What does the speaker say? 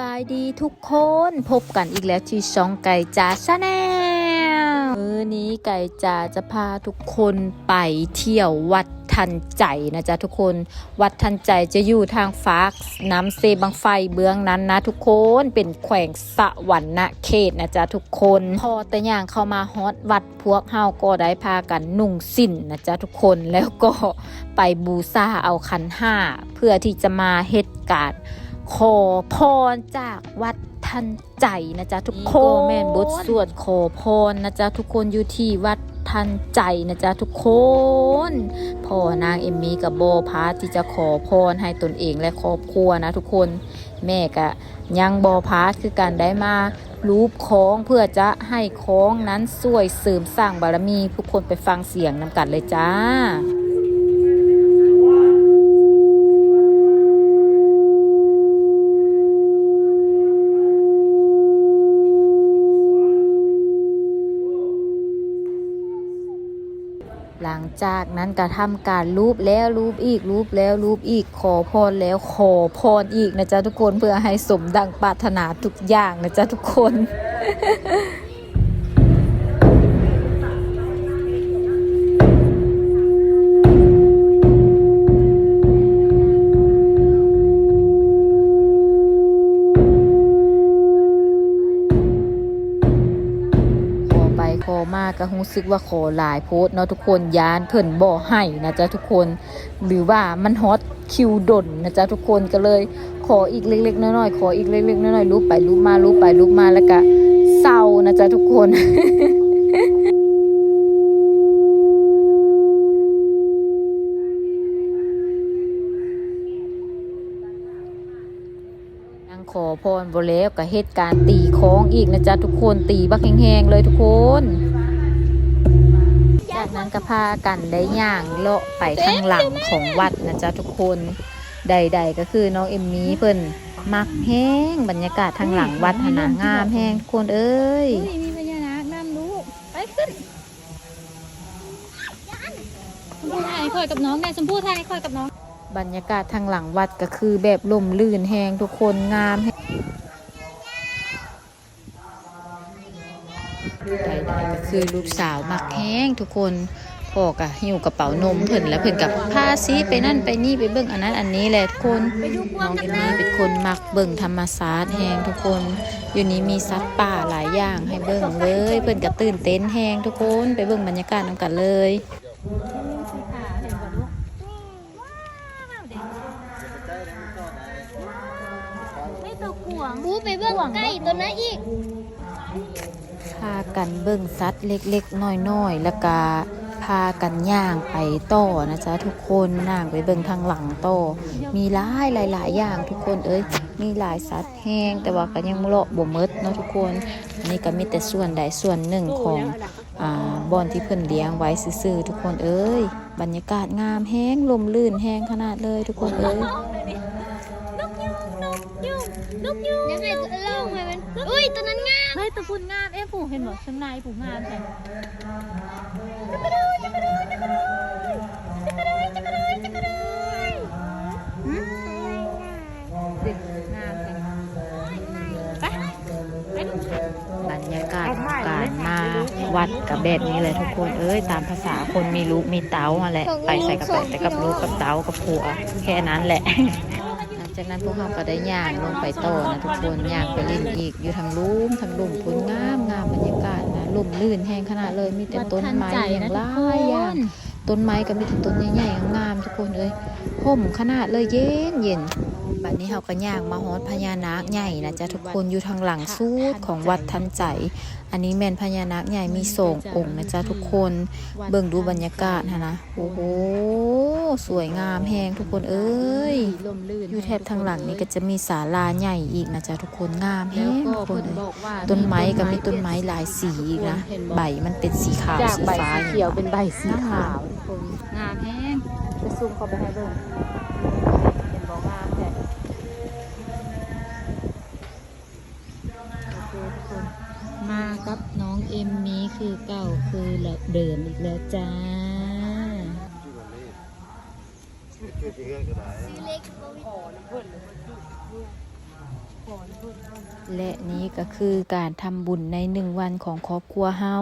บายดีทุกคนพบกันอีกแล้วที่ช่องไก่จ๋าชาแนลมื้อนี้ไก่จ๋าจะพาทุกคนไปเที่ยววัดทันใจนะจ๊ะทุกคนวัดทันใจจะอยู่ทางฟากน้ำเซบังไฟเบื้องนั้นนะ ทุกคนเป็นแขวงสะวันนะเขตนะจ๊ะทุกคน พอแต่อย่างเข้ามาฮอตวัดพวกเฮาก็ได้พากันนุ่งสิ้นนะจ๊ะทุกคนแล้วก็ไปบูซาเอาคันห้าเพื่อที่จะมาเหตุการณ์ ขอพรจากวัดทันใจนะจ๊ะทุกคน แม่นบทสวดขอพรนะจ๊ะทุกคนอยู่ที่วัดทันใจนะจ๊ะทุกคนพ่อนางเอมมี่กับโบพาที่จะขอพรให้ตนเองและครอบครัวนะทุกคนแม่กะยังบอพาสคือการได้มารูปของเพื่อจะให้ของนั้นช่วยเสริมสร้างบารมีทุกคนไปฟังเสียงนำกันเลยจ้า หลังจากนั้นกระทำการรูปแล้วรูปอีกรูปแล้วรูปอีกขอพรแล้วขอพรอีกนะจ๊ะทุกคนเพื่อให้สมดังปรารถนาทุกอย่างนะจ๊ะทุกคน พอมากก็รู้สึกว่าขอหลายโพสเนาะทุกคนยานเพิ่นบ่ให้นะจ๊ะทุกคน หรือว่ามันฮอตคิวดนนะจ๊ะทุกคนก็เลย ขออีกเล็กๆน้อยๆขออีกเล็กๆน้อยๆรูปไปรูปมารูปไปรูปมาแล้วก็เศร้านะจ๊ะทุกคน ยัง ขอพรบ่แล้วกับเหตุการณ์ตีโค้งอีกนะจ๊ะทุกคนตีบักแห้งๆเลยทุกคน จากนั้นก็พากันได้ย่างเลาะไปทางหลังของวัดนะจ๊ะทุกคนใด ๆ ก็คือน้องเอมมี่เพิ่นมักแห้งบรรยากาศทางหลังวัดหนางามแห้งทุกคนเอ้ยอุ้ยมีพญานาคนำลูกไปขึ้นชมพู่ถ่ายคอยกับน้องแม่ชมพู่ถ่ายคอยกับน้อง บรรยากาศทางหลังวัดก็คือแบบลมลื่นแหงทุกคนงามแฮงใดๆก็คือลูกสาวมักแห้งทุกคนพ่อกะหิ้วกระเป๋านมเพิ่นแล้วเพิ่นกับพาซีไปนั่นไปนี่ไปเบิ่งอันนั้นอันนี้แหละทุกคนน้องเอมี่เป็นคนมักเบิ่งธรรมศาสตร์แหงทุกคน อยู่นี้มีสัตว์ป่าหลายอย่างให้เบิ่งเลย เพิ่นก็ตื่นเต้นแหงทุกคนไปเบิ่งบรรยากาศนำกันเลย ไม่ตัวขวง บูไปเบื้องใกล้ตัวนั้นอีกพากันเบิ่งสัตว์เล็กๆน้อยๆแล้วก็พากันย่างไปต่อนะจ๊ะทุกคนนั่งไปเบิ่งทางหลังต่อมีหลายหลายๆอย่างทุกคนเอ้ยมีหลายสัตว์แห้งแต่ว่าก็ยังเลาะบ่มดเนาะทุกคนนนี้ก็มีแต่ส่วนใดส่วนหนึ่งของอ่าบอนที่เพิ่นเลี้ยงไว้ซื่อๆทุกคนเอ้ยบรรยากาศงามแห้งลมลื่นแห้งขนาดเลยทุกคนเอ้ย นกยูงยังไงตัวเล่าไงมันอุ้ยตัวนั้นงามเฮ้ยตัวพุ่นงามเอ้ผูเห็นบ่ข้างในผูงามแท้จักรดูจักรดูจักรดูจักรดูจักรดูจักรดูหืมเด็กงามแท้ไปไปดูบรรยากาศของการมาวัดกับแบบนี้เลยทุกคนเอ้ยตามภาษาคนมีลูกมีเต้ามาแหละไปใส่กระเป๋าแต่กับลูกกับเต้ากับผัวแค่นั้นแหละหลัง จากนั้นพวกเราก็ได้ย่างลงไปต่อนะทุกคนย่างไปเล่นอีก อยู่ทางลุ่มทางลุ่มพุ่นงามงามบรรยากาศนะลุ่มลื่นแห้งขนาดเลยมีแต่ต้นไม้อย่างหลายอย่างต้นไม้ก็มีแต่ต้นใหญ่ๆงามทุกคนเลยห่มขนาดเลยเย็นเย็น บัดนี้เราก็ย่างมาฮอดพญานาคใหญ่นะจ๊ะทุกคนอยู่ทางหลังสุดของวัดทันใจ อันนี้แม่นพญานาคใหญ่มีสององค์นะจ๊ะทุกคนเบิ่งดูบรรยากาศนะนะโอ้โหสวยงามแฮงทุกคนเอ้ยลมลื่นอยู่แถบทางหลังนี่ก็จะมีศาลาใหญ่อีกนะจ๊ะทุกคนงามแฮงทุกคนเลยต้นไม้ก็มีต้นไม้หลายสีอีกนะใบมันเป็นสีขาวจากสีใบฟ้าสีอย่างเขียวเงี้ยเป็นใบสีขาวงามแห้งจะซูมเข้าไปให้เบิ่ง ทุกคนมากับน้องเอมมี่คือเก่าคือเดิมอีกแล้วจ้าซื้อเล็กบ่มีก่อนพูดและนี้ก็คือการทำบุญในหนึ่งวันของครอบครัวเฮา